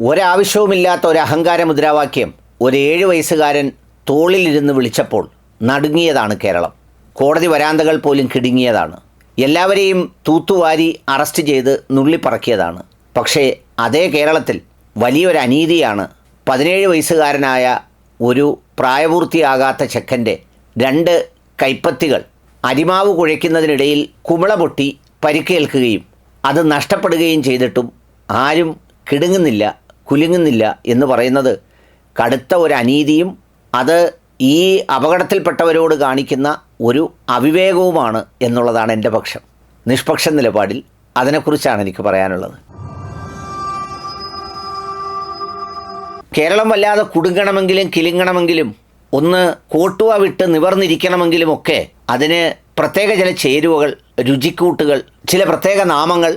ഒരാവശ്യവുമില്ലാത്ത ഒരു അഹങ്കാര മുദ്രാവാക്യം ഒരു ഏഴ് വയസ്സുകാരൻ തോളിലിരുന്ന് വിളിച്ചപ്പോൾ നടുങ്ങിയതാണ് കേരളം. കോടതി വരാന്തകൾ പോലും കിടുങ്ങിയതാണ്. എല്ലാവരെയും തൂത്തുവാരി അറസ്റ്റ് ചെയ്ത് നുള്ളിപ്പറക്കിയതാണ്. പക്ഷേ അതേ കേരളത്തിൽ വലിയൊരു അനീതിയാണ് പതിനേഴ് വയസ്സുകാരനായ ഒരു പ്രായപൂർത്തിയാകാത്ത ചെക്കന്റെ രണ്ട് കൈപ്പത്തികൾ അരിമാവ് കുഴയ്ക്കുന്നതിനിടയിൽ കുമിള പൊട്ടി പരിക്കേൽക്കുകയും അത് നഷ്ടപ്പെടുകയും ചെയ്തിട്ടും ആരും കിടുങ്ങുന്നില്ല കുലുങ്ങുന്നില്ല എന്ന് പറയുന്നത് കടുത്ത ഒരു അനീതിയും അത് ഈ അപകടത്തിൽപ്പെട്ടവരോട് കാണിക്കുന്ന ഒരു അവിവേകവുമാണ് എന്നുള്ളതാണ് എന്റെ പക്ഷം. നിഷ്പക്ഷ നിലപാടിൽ അതിനെക്കുറിച്ചാണ് എനിക്ക് പറയാനുള്ളത്. കേരളം വല്ലാതെ കുടുങ്ങണമെങ്കിലും കിലുങ്ങണമെങ്കിലും ഒന്ന് കോട്ടുവ വിട്ട് നിവർന്നിരിക്കണമെങ്കിലുമൊക്കെ അതിന് പ്രത്യേക ചില ചേരുവകൾ രുചിക്കൂട്ടുകൾ ചില പ്രത്യേക നാമങ്ങൾ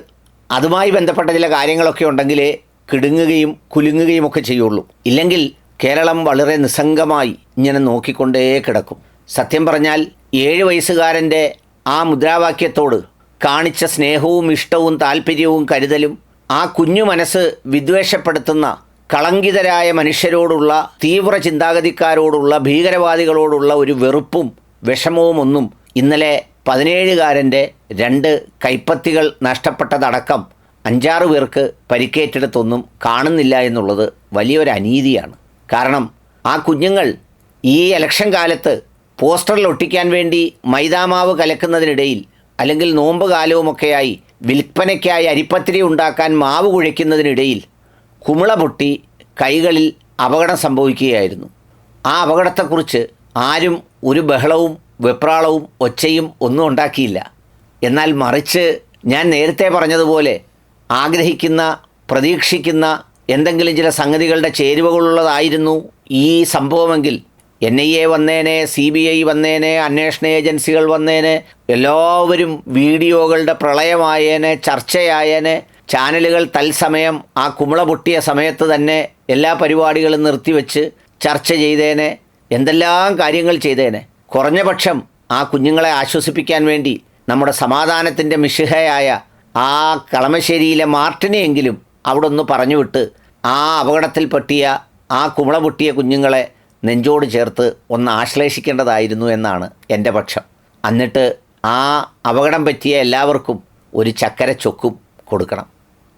അതുമായി ബന്ധപ്പെട്ട ചില കാര്യങ്ങളൊക്കെ ഉണ്ടെങ്കിലേ കിടുങ്ങുകയും കുലുങ്ങുകയും ഒക്കെ ചെയ്യുള്ളൂ. ഇല്ലെങ്കിൽ കേരളം വളരെ നിസ്സംഗമായി ഇങ്ങനെ നോക്കിക്കൊണ്ടേ കിടക്കും. സത്യം പറഞ്ഞാൽ ഏഴ് വയസ്സുകാരന്റെ ആ മുദ്രാവാക്യത്തോട് കാണിച്ച സ്നേഹവും ഇഷ്ടവും താല്പര്യവും കരുതലും ആ കുഞ്ഞു മനസ്സ് വിദ്വേഷപ്പെടുത്തുന്ന കളങ്കിതരായ മനുഷ്യരോടുള്ള തീവ്ര ചിന്താഗതിക്കാരോടുള്ള ഭീകരവാദികളോടുള്ള ഒരു വെറുപ്പും വിഷമവും ഒന്നും ഇന്നലെ പതിനേഴുകാരന്റെ രണ്ട് കൈപ്പത്തികൾ നഷ്ടപ്പെട്ടതടക്കം അഞ്ചാറ് പേർക്ക് പരിക്കേറ്റെടുത്തൊന്നും കാണുന്നില്ല എന്നുള്ളത് വലിയൊരു അനീതിയാണ്. കാരണം ആ കുഞ്ഞുങ്ങൾ ഈ ഇലക്ഷൻ കാലത്ത് പോസ്റ്ററിൽ ഒട്ടിക്കാൻ വേണ്ടി മൈദാമാവ് കലക്കുന്നതിനിടയിൽ അല്ലെങ്കിൽ നോമ്പ് കാലവുമൊക്കെയായി വിൽപ്പനയ്ക്കായി അരിപ്പത്തിരി ഉണ്ടാക്കാൻ മാവ് കുഴയ്ക്കുന്നതിനിടയിൽ കുമിള പൊട്ടി കൈകളിൽ അപകടം സംഭവിക്കുകയായിരുന്നു. ആ അപകടത്തെക്കുറിച്ച് ആരും ഒരു ബഹളവും വെപ്രാളവും ഒച്ചയും ഒന്നും ഉണ്ടാക്കിയില്ല. എന്നാൽ മറിച്ച് ഞാൻ നേരത്തെ പറഞ്ഞതുപോലെ ആഗ്രഹിക്കുന്ന പ്രതീക്ഷിക്കുന്ന എന്തെങ്കിലും ചില സംഗതികളുടെ ചേരുവകളുള്ളതായിരുന്നു ഈ സംഭവമെങ്കിൽ. എൻ ഐ എ വന്നേനെ സി ബി ഐ വന്നേനെ അന്വേഷണ ഏജൻസികൾ വന്നേനെ എല്ലാവരും വീഡിയോകളുടെ പ്രളയമായേനെ ചർച്ചയായേനെ ചാനലുകൾ തത്സമയം ആ കുമിള പൊട്ടിയ സമയത്ത് തന്നെ എല്ലാ പരിപാടികളും നിർത്തിവെച്ച് ചർച്ച ചെയ്തേനെ എന്തെല്ലാം കാര്യങ്ങൾ ചെയ്തേനെ. കുറഞ്ഞപക്ഷം ആ കുഞ്ഞുങ്ങളെ ആശ്വസിപ്പിക്കാൻ വേണ്ടി നമ്മുടെ സമാധാനത്തിന്റെ മിഷിഹയായ ആ കളമശ്ശേരിയിലെ മാർട്ടിനെയെങ്കിലും അവിടെ ഒന്ന് പറഞ്ഞു വിട്ട് ആ അപകടത്തിൽ പറ്റിയ ആ കുമള പൊട്ടിയ കുഞ്ഞുങ്ങളെ നെഞ്ചോട് ചേർത്ത് ഒന്ന് ആശ്ലേഷിക്കേണ്ടതായിരുന്നു എന്നാണ് എന്റെ പക്ഷം. എന്നിട്ട് ആ അപകടം പറ്റിയ എല്ലാവർക്കും ഒരു ചക്കര ചൊക്കും കൊടുക്കണം.